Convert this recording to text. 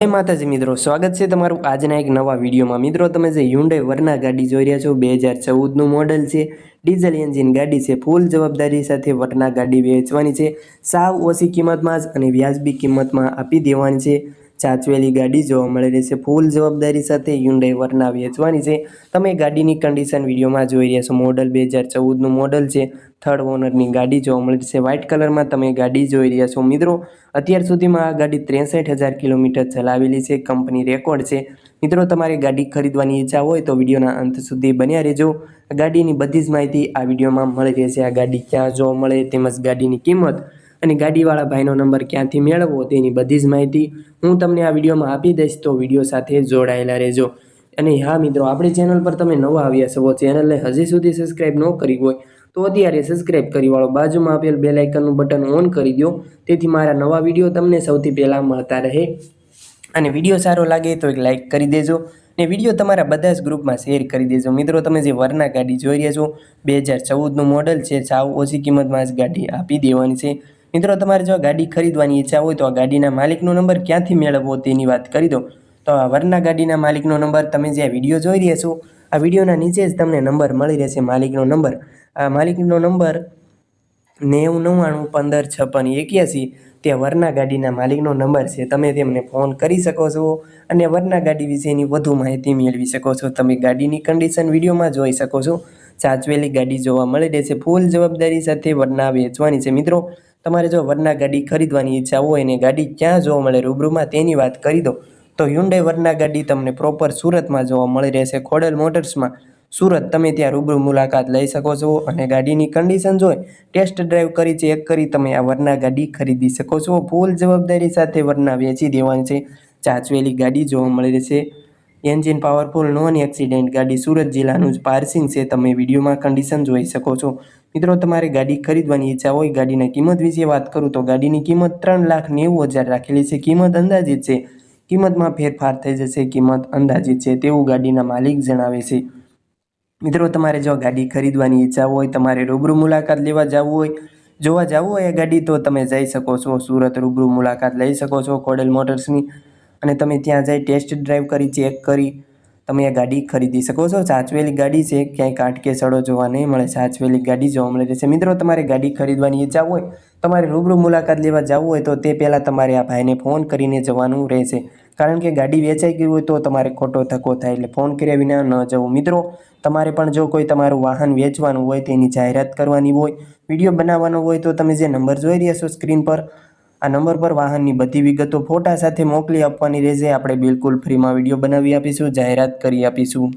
જય માતાજી મિત્રો, સ્વાગત છે તમારું આજના એક નવા વિડીયોમાં. મિત્રો, તમે જે હ્યુન્ડે વરના ગાડી જોઈ રહ્યા છો, બે હજાર ચૌદનું મોડલ છે. ડીઝલ એન્જિન ગાડી છે ફૂલ જવાબદારી સાથે વરના ગાડી વેચવાની છે. સાવ ઓછી કિંમતમાં જ અને વ્યાજબી કિંમતમાં આપી દેવાની છે. ચાચવેલી ગાડી જોવા મળી રહેશે ફૂલ જવાબદારી સાથે યુન્ડાઈ વર્ના વેચવાની છે. તમે ગાડીની કન્ડિશન વિડીયોમાં જોઈ રહ્યા છો. મોડલ બે હજાર ચૌદનું મોડલ છે. થર્ડ ઓનરની ગાડી જોવા મળી છે. વ્હાઇટ કલરમાં તમે ગાડી જોઈ રહ્યા છો. મિત્રો, અત્યાર સુધીમાં આ ગાડી ત્રેસઠ હજાર કિલોમીટર ચલાવેલી છે. કંપની રેકોર્ડ છે. મિત્રો, તમારે ગાડી ખરીદવાની ઈચ્છા હોય તો વિડીયોના અંત સુધી બન્યા રહેજો. ગાડીની બધી જ માહિતી આ વિડીયોમાં મળી રહેશે આ ગાડી ક્યાં જોવા મળે, તેમજ ગાડીની કિંમત અને ગાડીવાળા ભાઈનો નંબર ક્યાંથી મેળવવો તેની બધી જ માહિતી હું તમને આ વિડીયોમાં આપી દઈશ, તો વીડિયો સાથે જોડાયેલા રહેજો. અને હા મિત્રો, આપણી ચેનલ પર તમે નવા આવ્યા છો, ચેનલને હજી સુધી સબસ્ક્રાઈબ ન કરી હોય, તો અત્યારે સબસ્ક્રાઈબ કરી વાળો બાજુમાં આપેલ બે લાઇકનનું બટન ઓન કરી દો, તેથી મારા નવા વીડિયો તમને સૌથી પહેલાં મળતા રહે. અને વીડિયો સારો લાગે તો એક લાઇક કરી દેજો, ને વીડિયો તમારા બધા જ ગ્રુપમાં શેર કરી દેજો. મિત્રો, તમે જે વરના ગાડી જોઈ રહ્યા છો, બે હજાર ચૌદનું મોડલ છે, સાવ ઓછી કિંમતમાં જ ગાડી આપી દેવાની છે. મિત્રો, તમારે જો ગાડી ખરીદવાની ઈચ્છા હોય તો આ ગાડીના માલિકનો નંબર ક્યાંથી મેળવવો તેની વાત કરી દો. તો આ વરના ગાડીના માલિકનો નંબર તમે જે વીડિયો જોઈ રહ્યા છો, આ વિડીયોના નીચે જ તમને નંબર મળી રહેશે માલિકનો નંબર. આ માલિકનો નંબર નેવું નવ્વાણું પંદર છપ્પન એક્યાસી. તે વરના ગાડીના માલિકનો નંબર છે, તમે તેમને ફોન કરી શકો છો અને વરના ગાડી વિશેની વધુ માહિતી મેળવી શકો છો. તમે ગાડીની કન્ડિશન વિડીયોમાં જોઈ શકો છો. સાચવેલી ગાડી જોવા મળી રહેશે, ફૂલ જવાબદારી સાથે વરના વેચવાની છે. મિત્રો તમારે જો વરના ગાડી ખરીદવાની ઈચ્છા હોય અને ગાડી ક્યાં જોવા મળે, રૂબરૂમાં તેની વાત કરી દો. તો હ્યુન્ડે વરના ગાડી તમને પ્રોપર સુરતમાં જોવા મળી રહેશે. ખોડલ મોટર્સમાં સુરત તમે ત્યાં રૂબરૂ મુલાકાત લઈ શકો છો અને ગાડીની કન્ડિશન જોઈ ટેસ્ટ ડ્રાઈવ કરી ચેક કરી તમે આ વરના ગાડી ખરીદી શકો છો. ફૂલ જવાબદારી સાથે વરના વેચી દેવાની છે. ચાચવેલી ગાડી જોવા મળી રહેશે. એન્જિન પાવરફુલ નોન એક્સિડેન્ટ ગાડી સુરત જિલ્લાનું જ પાર્સિંગ છે. તમે વિડીયોમાં કન્ડિશન જોઈ શકો છો. મિત્રો, તમારે ગાડી ખરીદવાની ઈચ્છા હોય, ગાડીના કિંમત વિશે વાત કરું તો ગાડીની કિંમત ત્રણ લાખ નેવું હજાર રાખેલી છે. કિંમત અંદાજિત છે. કિંમતમાં ફેરફાર થઈ જશે. કિંમત અંદાજિત છે તેવું ગાડીના માલિક જણાવે છે. મિત્રો, તમારે જો ગાડી ખરીદવાની ઈચ્છા હોય, તમારે રૂબરૂ મુલાકાત લેવા જવું હોય, જોવા જવું હોય એ ગાડી, તો તમે જઈ શકો છો. સુરત રૂબરૂ મુલાકાત લઈ શકો છો. કોડલ મોટર્સની અને તમે ત્યાં જઈ ટેસ્ટ ડ્રાઈવ કરી ચેક કરી, તમે આ ગાડી ખરીદી શકો છો. સાચવેલી ગાડી છે, ક્યાંય કાટકે સડો જોવા નહીં મળે. સાચવેલી ગાડી જોવા મળે રહેશે. મિત્રો, તમારે ગાડી ખરીદવાની ઈચ્છા હોય, તમારે રૂબરૂ મુલાકાત લેવા જવું હોય, તો તે પહેલાં તમારે આ ભાઈને ફોન કરીને જવાનું રહેશે. કારણ કે ગાડી વેચાઈ ગઈ હોય, તો તમારે ખોટો ધક્કો થાય એટલે ફોન કર્યા વિના ન જવું. મિત્રો, તમારે પણ જો કોઈ તમારું વાહન વેચવાનું હોય, તેની જાહેરાત કરવાની હોય, વીડિયો બનાવવાનો હોય, તો તમે જે નંબર જોઈ રહ્યા છો સ્ક્રીન પર આ નંબર પર વાહનની બધી વિગતો ફોટા સાથે મોકલી આપવાની રહેશે. આપણે બિલકુલ ફ્રીમાં વીડિયો બનાવી આપીશું, જાહેરાત કરી આપીશું.